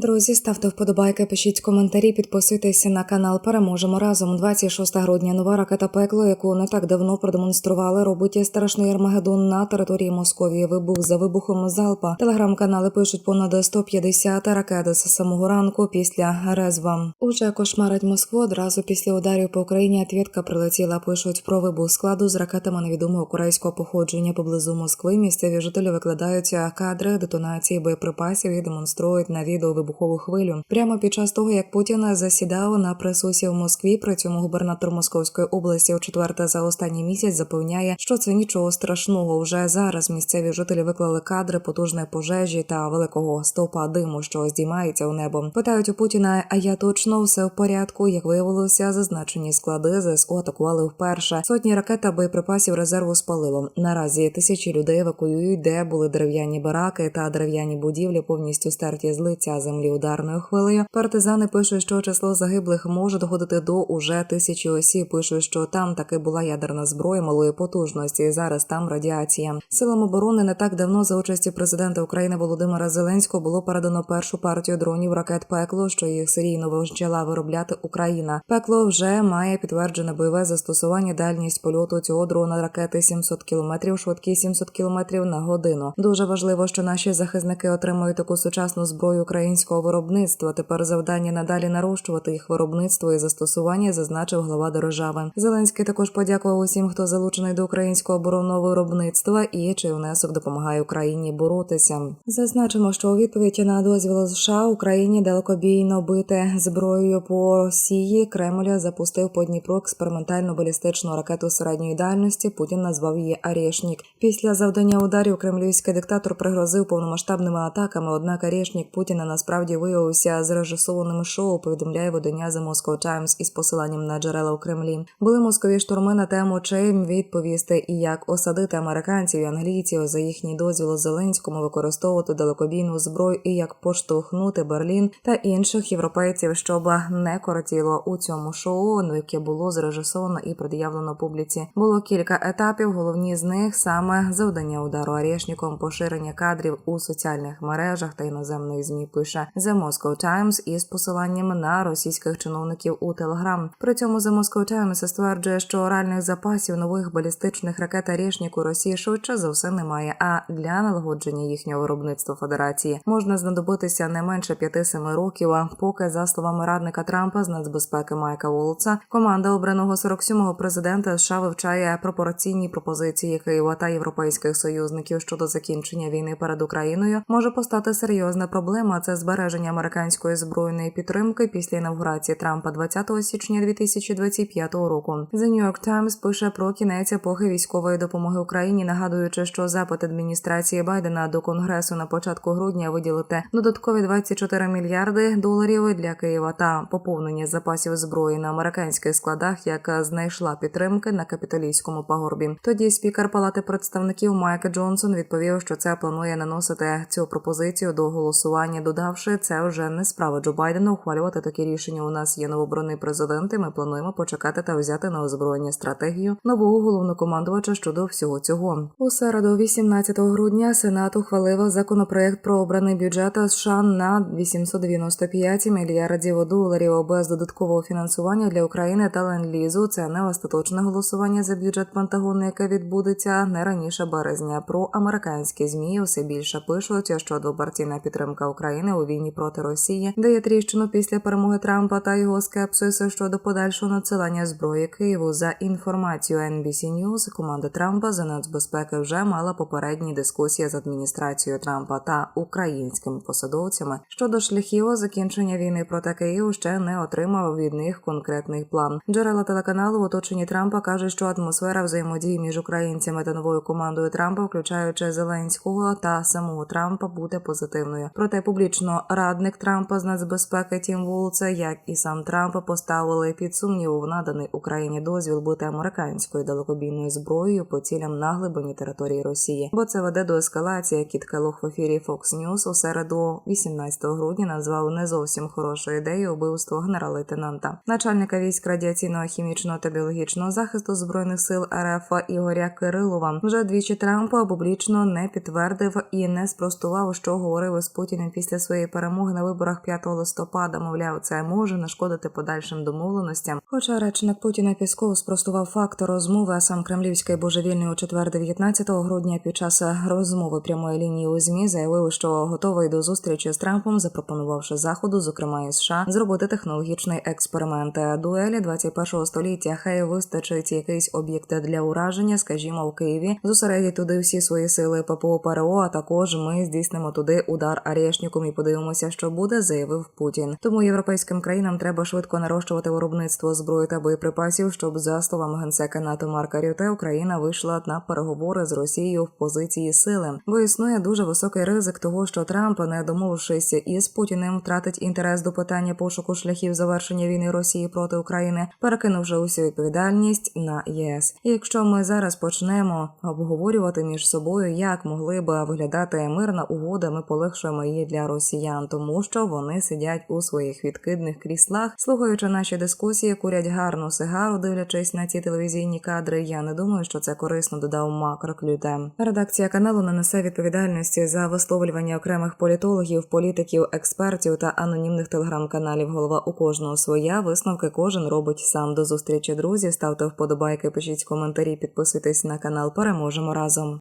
Друзі, ставте вподобайки, пишіть коментарі, підписуйтеся на канал. Переможемо разом. 26 грудня. Нова ракета пекло, яку не так давно продемонстрували, робить страшний Армагеддон на території Московії. Вибух за вибухом залпа. Телеграм-канали пишуть понад 150 ракет з самого ранку після резва. Уже кошмарить Москву. Одразу після ударів по Україні отвідка прилетіла. Пишуть про вибух складу з ракетами невідомого корейського походження поблизу Москви. Місцеві жителі викладають кадри детонації боєприпасів і демонструють на відео вибухову хвилю. Прямо під час того, як Путін засідав на присусі в Москві, при цьому губернатор Московської області у четверте за останній місяць запевняє, що це нічого страшного. Вже зараз місцеві жителі виклали кадри потужної пожежі та великого стовпа диму, що здіймається у небо. Питають у Путіна, а я точно все в порядку. Як виявилося, зазначені склади ЗСУ атакували вперше. Сотні ракет та боєприпасів резерву спалило. Наразі тисячі людей евакуюють, де були дерев'яні бараки та дерев'яні будівлі, повністю стерті з лиця землі ударною хвилею. Партизани пишуть, що число загиблих може доходити до уже тисячі осіб. Пишуть, що там таки була ядерна зброя малої потужності. і Зараз там радіація. Силам оборони не так давно за участі президента України Володимира Зеленського було передано першу партію дронів ракет пекло, що їх серійно почала виробляти Україна. Пекло вже має підтверджене бойове застосування. Дальність польоту цього дрона ракети 700 км, швидкість 700 км на годину. Дуже важливо, що наші захисники отримують таку сучасну зброю українського виробництва. Тепер завдання надалі нарощувати їх виробництво і застосування, зазначив глава держави. Зеленський також подякував усім, хто залучений до українського оборонного виробництва і чий внесок допомагає Україні боротися. Зазначимо, що у відповідь на дозвіл США Україні далекобійно бити зброєю по Росії Кремль запустив по Дніпру експериментальну балістичну ракету середньої дальності. Путін назвав її Арєшнік. Після завдання ударів кремлівський диктатор пригрозив повномасштабними атаками. Однак Арєшнік Путіна насправді виявився зрежисованим шоу. Повідомляє видання The Moscow Times із посиланням на джерела у Кремлі. Були москові штурми на тему, чим відповісти і як осадити американців і англійців за їхній дозвіл Зеленському використовувати далекобійну зброю і як поштовхнути Берлін та інших європейців, щоб не коротіло у цьому шоу, яке було зрежисовано і пред'явлено публіці. Було кілька етапів. Головні з них саме завдання удару Арєшніком, поширення кадрів у соціальних мережах та іноземної змі пише The Moscow Times із посиланням на російських чиновників у Телеграм. При цьому The Moscow Times стверджує, що оральних запасів нових балістичних ракет Арєшнік у Росії швидше за все немає. А для налагодження їхнього виробництва Федерації можна знадобитися не менше 5-7 років. А поки за словами радника Трампа з нацбезпеки Майка Волца, команда обраного 47-го президента США вивчає пропорційні пропозиції Києва та європейських союзників щодо закінчення війни перед Україною. Може постати серйозна проблема. Це збереження американської збройної підтримки після інавгурації Трампа 20 січня 2025 року. The New York Times пише про кінець епохи військової допомоги Україні, нагадуючи, що запит адміністрації Байдена до Конгресу на початку грудня виділити додаткові 24 мільярди доларів для Києва та поповнення запасів зброї на американських складах, яка знайшла підтримки на капітолійському пагорбі. Тоді спікер Палати представників Майк Джонсон відповів, що це планує наносити цю пропозицію до голосування, додавши це вже не справа Джо Байдена ухвалювати такі рішення. У нас є новобраний президент. і Ми плануємо почекати та взяти на озброєння стратегію нового головнокомандувача щодо всього цього. У середу, 18 грудня, Сенат ухвалив законопроект про обраний бюджет США на 895 мільярдів доларів без додаткового фінансування для України та ленд-лізу. Це не остаточне голосування за бюджет Пентагону, яке відбудеться не раніше березня. Про американські змі все більше пишуть, що двопартійна підтримка України у війні проти Росії дає тріщину після перемоги Трампа та його скепсис щодо подальшого надсилання зброї Києву. За інформацією NBC News, команда Трампа за нацбезпеки вже мала попередні дискусії з адміністрацією Трампа та українськими посадовцями щодо шляхів закінчення війни проти Києву ще не отримав від них конкретний план. Джерела телеканалу в оточенні Трампа кажуть, що атмосфера взаємодії між українцями та новою командою Трампа, включаючи Зеленського та самого Трампа, буде позитивною. Проте публічно радник Трампа з нацбезпеки Тім Вулце, як і сам Трамп, поставили під сумнів в наданий Україні дозвіл бути американською далекобійною зброєю по цілям на глибині території Росії, бо це веде до ескалації. Кіт Келох в ефірі Fox News у середу, 18 грудня, назвав не зовсім хорошою ідеєю вбивство генерал-лейтенанта, начальника військ радіаційного, хімічного та біологічного захисту збройних сил РФ Ігоря Кирилова. Вже двічі Трамп публічно не підтвердив і не спростував, що говорив із Путіним після своєї перемоги на виборах 5 листопада. Мовляв, це може нашкодити подальшим домовленостям. Хоча речник Путіна Пісков спростував факт розмови, а сам кремлівський божевільний у четвер 19 грудня під час розмови прямої лінії у змі заявив, що готовий до зустрічі з Трампом, запропонувавши заходу, зокрема і США, зробити технологічний експеримент. Дуелі 21 століття. Хай вистачить якийсь об'єкт для ураження, скажімо, в Києві. Зосередять туди всі свої сили ППО ПРО. А також ми здійснимо туди удар Арєшніком і подивимося, що буде, заявив Путін. Тому європейським країнам треба швидко нарощувати виробництво зброї та боєприпасів, щоб за словами генсека НАТО Марка Рюте, Україна вийшла на переговори з Росією в позиції сили, бо існує дуже високий ризик того, що Трамп, не домовившись із Путіним, втратить інтерес до питання пошуку шляхів завершення війни Росії проти України, перекинувши усю відповідальність на ЄС. І якщо ми зараз почнемо обговорювати між собою, як могли би виглядати мирна угода, ми полегшуємо її для росіян, тому що вони сидять у своїх відкидних кріслах, слухаючи наші дискусії, курять гарну сигару, дивлячись на ці телевізійні кадри. Я не думаю, що це корисно додав Макро Клюте. Редакція каналу не несе відповідальності за висловлювання окремих політологів, політиків, експертів та анонімних телеграм-каналів. Голова у кожного своя висновки кожен робить сам. До зустрічі, друзі. Ставте вподобайки, пишіть коментарі, підписуйтесь на канал. Переможемо разом.